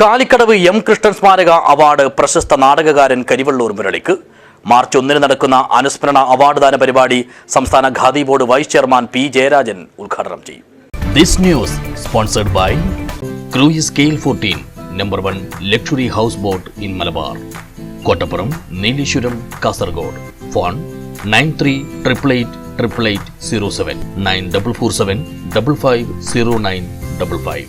Kalikkadavu M Krishnan സ്മാരക award പ്രശസ്ത നാടകകാരൻ Karivellur മുരളിക്ക്. March ഒന്നിന് നടക്കുന്ന അനുസ്മരണ അവാർഡ് ദാന പരിപാടി സംസ്ഥാന Khadi board vice chairman P Jayarajan ഉദ്ഘാടനം ചെയ്യും. This news sponsored by Cruise fourteen 14, number luxury luxury houseboat in Malabar. Kottappuram Nileshwaram Kasaragod phone nine three triple eight triple eight zero seven nine double four seven double five zero nine double five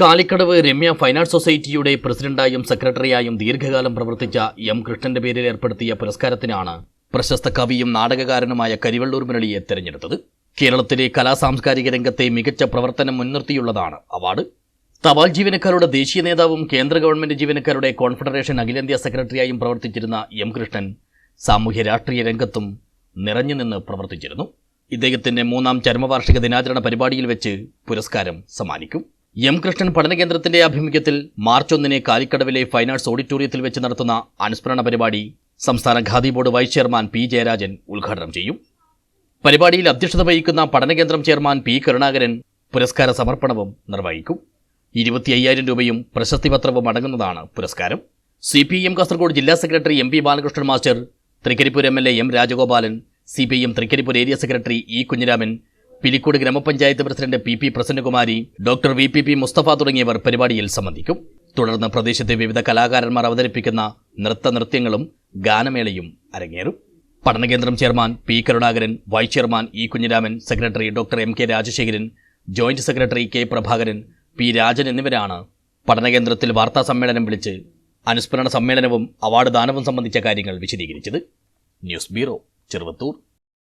Kalikkadavu Ramya finance സൊസൈറ്റിയുടെ പ്രസിഡന്റായും സെക്രട്ടറിയായും ദീർഘകാലം പ്രവർത്തിച്ച M കൃഷ്ണന്റെ പേരിൽ ഏർപ്പെടുത്തിയ പുരസ്കാരത്തിനാണ് പ്രശസ്ത കവിയും നാടകകാരനുമായ കരിവള്ളൂർ മുരളിയെ തെരഞ്ഞെടുത്തത്. കേരളത്തിലെ കലാസാംസ്കാരിക രംഗത്തെ മികച്ച പ്രവർത്തനം മുൻനിർത്തിയുള്ളതാണ് അവാർഡ്. തപാൽ ജീവനക്കാരുടെ ദേശീയ നേതാവും കേന്ദ്ര ഗവൺമെന്റ് ജീവനക്കാരുടെ കോൺഫെഡറേഷൻ അഖിലേന്ത്യാ സെക്രട്ടറിയായും പ്രവർത്തിച്ചിരുന്ന എം കൃഷ്ണൻ സാമൂഹ്യ രാഷ്ട്രീയ രംഗത്തും നിറഞ്ഞു നിന്ന് പ്രവർത്തിച്ചിരുന്നു. ഇദ്ദേഹത്തിന്റെ മൂന്നാം ചരമവാർഷിക ദിനാചരണ പരിപാടിയിൽ വെച്ച് പുരസ്കാരം സമ്മാനിക്കും. എം കൃഷ്ണൻ പഠനകേന്ദ്രത്തിന്റെ ആഭിമുഖ്യത്തിൽ മാർച്ച് ഒന്നിന് കാലിക്കടവിലെ ഫൈൻ ആർട്സ് ഓഡിറ്റോറിയത്തിൽ വെച്ച് നടത്തുന്ന അനുസ്മരണ പരിപാടി സംസ്ഥാന Khadi board vice chairman P Jayarajan ഉദ്ഘാടനം ചെയ്യും. പരിപാടിയിൽ അധ്യക്ഷത വഹിക്കുന്ന പഠനകേന്ദ്രം ചെയർമാൻ പി കരുണാകരൻ പുരസ്കാര സമർപ്പണവും നിർവഹിക്കും. ഇരുപത്തി അയ്യായിരം രൂപയും പ്രശസ്തിപത്രവും അടങ്ങുന്നതാണ് പുരസ്കാരം. സി പി എം കാസർഗോഡ് ജില്ലാ secretary M P Balakrishnan master Thrikaripur M L A M Rajagopalan C P M Thrikaripur area secretary E Kunhiraman Pilicode ഗ്രാമപഞ്ചായത്ത് president P P Prasannakumari doctor V P P Musthafa തുടങ്ങിയവർ പരിപാടിയിൽ സംബന്ധിക്കും. തുടർന്ന് പ്രദേശത്തെ വിവിധ കലാകാരന്മാർ അവതരിപ്പിക്കുന്ന നൃത്ത നൃത്യങ്ങളും ഗാനമേളയും അരങ്ങേറും. പഠനകേന്ദ്രം chairman P Karunakaran vice chairman E Kunhiraman secretary doctor M K Rajasekharan joint secretary K Prabhakaran P Rajan എന്നിവരാണ് പഠനകേന്ദ്രത്തിൽ വാർത്താ സമ്മേളനം വിളിച്ച് അനുസ്മരണ സമ്മേളനവും അവാർഡ് ദാനവും സംബന്ധിച്ച കാര്യങ്ങൾ വിശദീകരിച്ചത്. News bureau Cheruvathur.